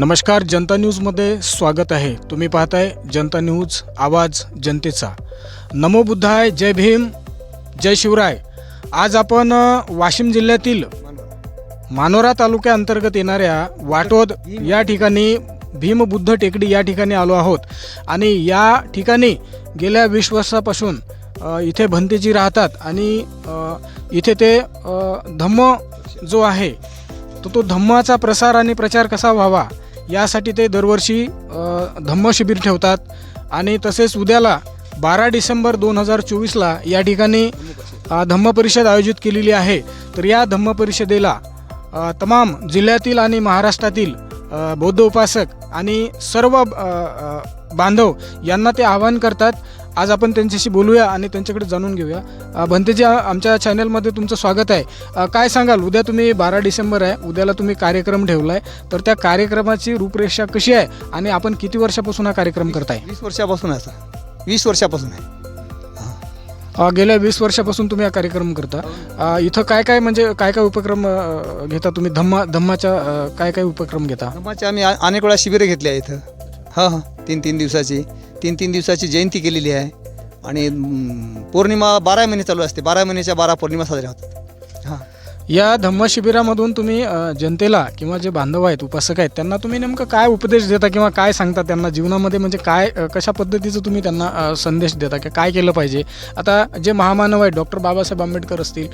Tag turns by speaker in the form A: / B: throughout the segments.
A: नमस्कार जनता न्यूजमध्ये स्वागत आहे. तुम्ही पाहताय जनता न्यूज आवाज जनतेचा. नमो बुद्धाय जय भीम जय शिवराय. आज आपण वाशिम जिल्ह्यातील मानोरा तालुक्याअंतर्गत येणाऱ्या वाटोद या ठिकाणी भीमबुद्ध टेकडी या ठिकाणी आलो आहोत. आणि या ठिकाणी गेल्या वीस वर्षापासून इथे भंतेजी राहतात आणि इथे ते धम्म जो आहे तो तो धम्माचा प्रसार आणि प्रचार कसा व्हावा यासाठी ते दरवर्षी धम्मशिबिर ठेवतात. आणि तसेच उद्याला बारा डिसेंबर दोन हजार चोवीसला या ठिकाणी धम्म परिषद आयोजित केलेली आहे. तर या धम्म परिषदेला तमाम जिल्ह्यातील आणि महाराष्ट्रातील बौद्ध उपासक आणि सर्व बांधव यांना ते आवाहन करतात आज आपण त्यांच्याशी बोलूया आणि त्यांच्याकडे जाणून घेऊया. भंतेजी आमच्या चॅनलमध्ये तुमचं स्वागत आहे. काय सांगाल? उद्या तुम्ही बारा डिसेंबर आहे. उद्याला तुम्ही कार्यक्रम ठेवला आहे तर त्या कार्यक्रमाची रूपरेषा कशी आहे आणि आपण किती वर्षापासून हा कार्यक्रम करताय?
B: वीस वर्षापासून आहे असं वीस वर्षापासून आहे.
A: गेल्या वीस वर्षापासून तुम्ही हा कार्यक्रम करता. इथं काय काय म्हणजे काय काय उपक्रम घेता तुम्ही? धम्मा धम्माच्या काय काय उपक्रम घेता?
B: धम्माचे आम्ही अनेक वेळा शिबिरं घेतली आहे इथं. हां हां. तीन तीन दिवसाची. तीन तीन दिवसाची जयंती केलेली आहे. आणि पौर्णिमा बारा महिने चालू असते. बारा महिन्याच्या बारा पौर्णिमा साजऱ्या होतात.
A: या धम्मशिबिरामधून तुम्ही जनतेला किंवा जे बांधव आहेत उपासक आहेत त्यांना तुम्ही नेमकं काय उपदेश देता किंवा काय सांगता त्यांना? जीवनामध्ये म्हणजे काय कशा पद्धतीचं तुम्ही त्यांना संदेश देता की काय केलं पाहिजे? आता जे महामानव आहेत डॉक्टर बाबासाहेब आंबेडकर असतील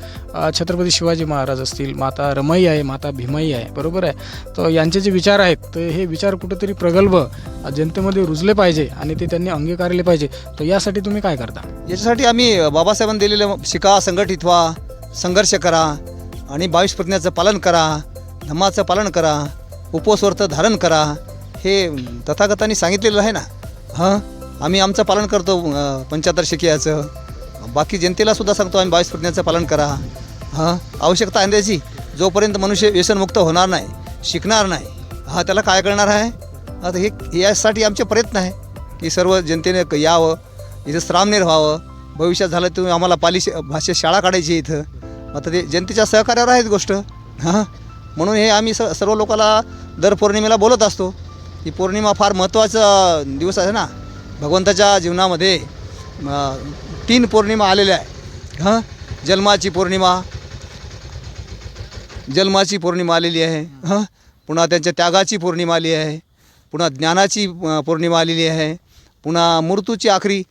A: छत्रपती शिवाजी महाराज असतील माता रमई आहे माता भीमाई आहे बरोबर आहे? तर यांचे जे विचार आहेत तर हे विचार कुठेतरी प्रगल्भ जनतेमध्ये रुजले पाहिजे आणि ते त्यांनी अंगीकारले पाहिजे. तर यासाठी तुम्ही काय करता?
B: याच्यासाठी आम्ही बाबासाहेबांनी दिलेलं शिका संघटित व्हा संघर्ष करा आणि बावीस प्रज्ञाचं पालन करा धम्माचं पालन करा उपवासव्रत धारण करा हे तथागतांनी सांगितलेलं आहे ना? हां? आम्ही आमचं पालन करतो पंच्याहत्तर शिकियाचं बाकी जनतेला सुद्धा सांगतो आम्ही बावीस प्रज्ञाचं पालन करा. हां? आवश्यकता आहे त्याची? जोपर्यंत मनुष्य व्यसनमुक्त होणार नाही शिकणार नाही हा त्याला काय करणार आहे? आता हे यासाठी आमचे प्रयत्न आहे की सर्व जनतेने क- यावं इथं श्रामनेर व्हावं. भविष्यात झालं तुम्ही आम्हाला पाली भाषेत शाळा काढायची इथं. आता ते जनतेच्या सहकार्यावर आहेच गोष्ट. हां? म्हणून हे आम्ही स सर्व लोकाला दर पौर्णिमेला बोलत असतो. ही पौर्णिमा फार महत्त्वाचा दिवस आहे ना. भगवंताच्या जीवनामध्ये तीन पौर्णिमा आलेल्या आहे हां? जन्माची पौर्णिमा जन्माची पौर्णिमा आलेली आहे. हां? पुन्हा त्यांच्या त्यागाची पौर्णिमा आली आहे. पुन्हा ज्ञानाची पौर्णिमा आलेली आहे. पुन्हा मृत्यूची आखरी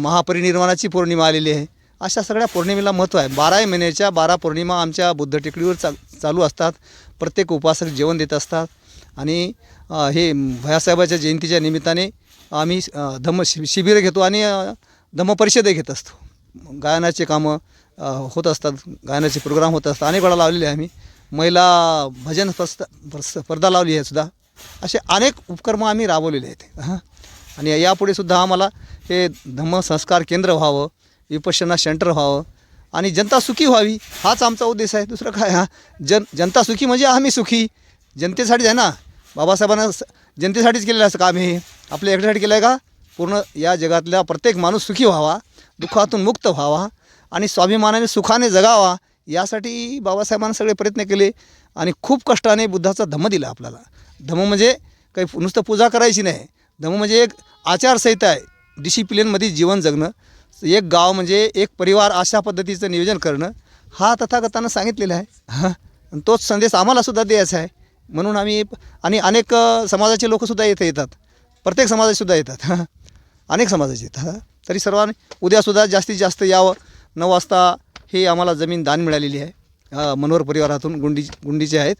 B: महापरिनिर्वाणाची पौर्णिमा आलेली आहे. अशा सगळ्या पौर्णिमेला महत्त्व आहे. बाराही महिन्याच्या बारा पौर्णिमा आमच्या बुद्ध टेकडीवर चा चालू असतात. प्रत्येक उपासक जेवण देत असतात. आणि हे भयासाहेबाच्या जयंतीच्या निमित्ताने आम्ही धम्म शि शिबिरं घेतो आणि अ, धम्म घेत असतो. गायनाचे कामं होत असतात. गायनाचे प्रोग्राम होत असतात. अनेक वेळा लावलेले आहे आम्ही. महिला भजन स्पर्धा स्पर्धा लावली आहे सुद्धा. असे अनेक उपक्रम आम्ही राबवलेले आहेत. हां. आणि यापुढे सुद्धा आम्हाला हे धम्म संस्कार केंद्र व्हावं. विपश्यना सेंटर व्हावं आणि जनता सुखी व्हावी हाच आमचा उद्देश आहे. दुसरं काय हा? जन जनता सुखी म्हणजे आम्ही सुखी. जनतेसाठीच आहे ना बाबासाहेबांना जनतेसाठीच केलेलं असं काम हे. आपल्या एकट्यासाठी केलं आहे का? पूर्ण या जगातल्या प्रत्येक माणूस सुखी व्हावा दुःखातून मुक्त व्हावा आणि स्वाभिमानाने सुखाने जगावा यासाठी बाबासाहेबांनी सगळे प्रयत्न केले आणि खूप कष्टाने बुद्धाचा धम्म दिला आपल्याला. धम्म म्हणजे काही नुसतं पूजा करायची नाही. धम्म म्हणजे एक आचारसंहिता आहे. डिसिप्लिनमध्ये जीवन जगणं. एक गाव म्हणजे एक परिवार अशा पद्धतीचं नियोजन करणं हा तथागतानं सांगितलेला आहे. हां. आणि तोच संदेश आम्हालासुद्धा द्यायचा आहे. म्हणून आम्ही आणि अनेक समाजाचे लोकसुद्धा येथे येतात. प्रत्येक समाजाचेसुद्धा येतात. हां. अनेक समाजाचे येतात. तरी सर्वांनी उद्यासुद्धा जास्तीत जास्त यावं. नऊ वाजता हे आम्हाला जमीन दान मिळालेली आहे. मनोहर परिवारातून गुंडी गुंडीचे आहेत.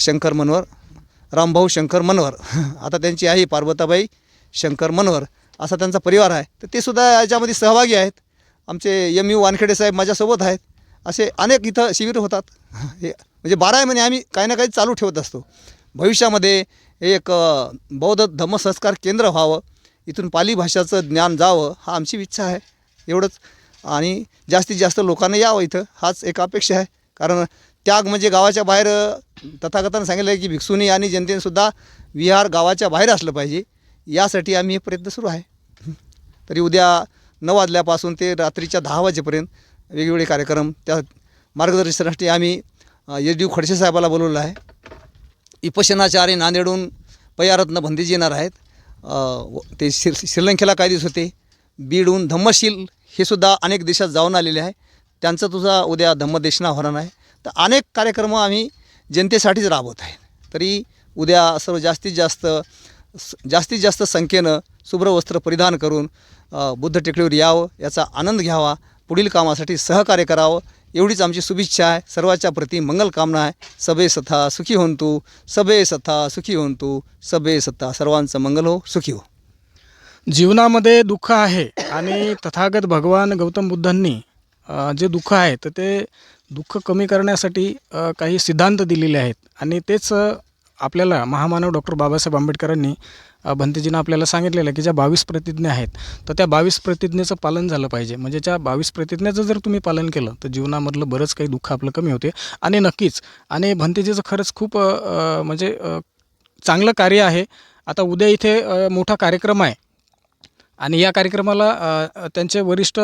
B: शंकर मनोहर रामभाऊ शंकर मनोहर. आता त्यांची आई पार्वताबाई शंकर मनोहर. असा त्यांचा परिवार आहे. तर ते सुद्धा याच्यामध्ये सहभागी आहेत. आमचे एम यू वानखेडे साहेब माझ्यासोबत आहेत. असे अनेक इथं शिबिर होतात. हे म्हणजे बारा महिने आम्ही काही ना काही चालू ठेवत असतो. भविष्यामध्ये एक बौद्ध धम्मसंस्कार केंद्र व्हावं. इथून पाली भाषाचं ज्ञान जावं हा आमची इच्छा आहे. एवढंच. आणि जास्तीत जास्त लोकांना यावं इथं. हाच एक अपेक्षा आहे. कारण त्याग म्हणजे गावाच्या बाहेर अ, तथागतानं सांगितलं आहे की भिक्षुनी आणि जनतेनेसुद्धा विहार गावाच्या बाहेर असलं पाहिजे. यासाठी आम्ही हे प्रयत्न सुरू आहे. तरी उद्या नऊ वाजल्यापासून ते रात्रीच्या दहा वाजेपर्यंत वेगवेगळे कार्यक्रम त्या मार्गदर्शनासाठी आम्ही एच डी खडसे साहेबाला बोलवलं आहे. इपशनाचार्य नांदेडहून पयारत्न भंतेजी येणार आहेत. व- ते श्री श्रीलंकेला काही दिवस होते? बीडहून धम्मशील हे सुद्धा अनेक देशात जाऊन आलेले आहे. त्यांचं तुझा उद्या धम्मदेशना होणार आहे. तर अनेक कार्यक्रम आम्ही जनतेसाठीच राबवत आहे. तरी उद्या सर्व जास्तीत जास्त जास्तीत जास्त संख्येनं शुभ्र वस्त्र परिधान करून बुद्ध टेकडीवर यावं याचा आनंद घ्यावा पुढील कामासाठी सहकार्य करावं एवढीच आमची शुभेच्छा आहे. सर्वाच्या प्रती मंगल कामना आहे. सभे सथा सुखी होंतु सभे सथा सुखी होंतू सभे सथा सर्वांचं मंगल हो सुखी हो.
A: जीवनामध्ये दुःख आहे आणि तथागत भगवान गौतम बुद्धांनी जे दुःख आहे तर ते दुःख कमी करण्यासाठी काही सिद्धांत दिलेले आहेत. आणि तेच आपल्याला महामानव डॉक्टर बाबासाहेब आंबेडकरांनी भंतेजीनं आपल्याला सांगितलेलं की ज्या बावीस प्रतिज्ञा आहेत तर त्या बावीस प्रतिज्ञेचं पालन झालं पाहिजे. म्हणजे त्या बावीस प्रतिज्ञेचं जर तुम्ही पालन केलं तर जीवनामधलं बरंच काही दुःख आपलं कमी होते. आणि नक्कीच आणि भंतेजीचं खरंच खूप म्हणजे चांगलं कार्य आहे. आता उद्या इथे मोठा कार्यक्रम आहे. आणि या कार्यक्रमाला त्यांचे वरिष्ठ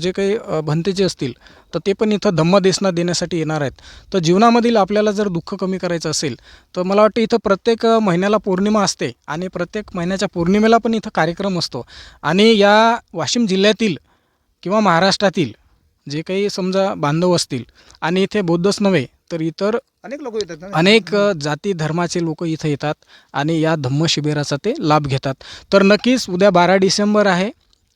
A: जे काही भंतेचे असतील तर ते पण इथं धम्म देसना देण्यासाठी येणार आहेत. तर जीवनामधील आपल्याला जर दुःख कमी करायचं असेल तर मला वाटतं इथं प्रत्येक महिन्याला पौर्णिमा असते आणि प्रत्येक महिन्याच्या पौर्णिमेला पण इथं कार्यक्रम असतो. आणि या वाशिम जिल्ह्यातील किंवा महाराष्ट्रातील जे काही समजा बांधव असतील आणि इथे बौद्धच नव्हे तर इतर
B: अनेक लोक येतात ना.
A: अनेक जाती धर्माचे लोक इथं येतात आणि या धम्म शिबिराचा ते लाभ घेतात. तर नक्कीच उद्या बारा डिसेंबर आहे.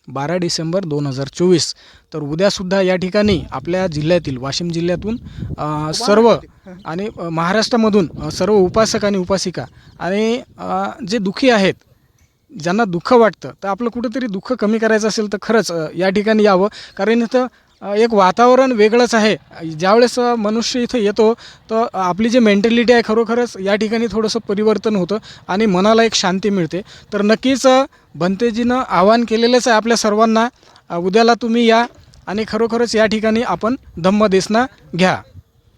A: बारा डिसेंबर दोन हजार चोवीस. तर उद्यासुद्धा या ठिकाणी आपल्या जिल्ह्यातील वाशिम जिल्ह्यातून सर्व आणि महाराष्ट्रामधून सर्व उपासक आणि उपासिका आणि जे दुःखी आहेत ज्यांना दुःख वाटतं तर आपलं कुठंतरी दुःख कमी करायचं असेल तर खरंच या ठिकाणी यावं. कारण इथं एक वातावरण वेगळंच आहे. ज्यावेळेस मनुष्य इथं येतो तर आपली जी मेंटॅलिटी आहे खरोखरच या ठिकाणी थोडंसं परिवर्तन होतं आणि मनाला एक शांती मिळते. तर नक्कीच भंतेजीनं आवाहन केलेलंच आहे आपल्या सर्वांना उद्याला तुम्ही या आणि खरोखरच या ठिकाणी आपण धम्मदेशना घ्या.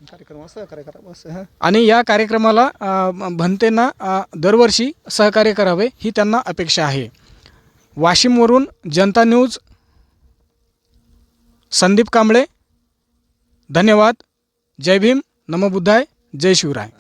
B: कार्यक्रम असं कार्यक्रम असं.
A: आणि या कार्यक्रमाला भंतेंना दरवर्षी सहकार्य करावे ही त्यांना अपेक्षा आहे. वाशिमवरून जनता न्यूज संदीप कांबळे. धन्यवाद. जय भीम. नमो बुद्धाय. जय शिवराय.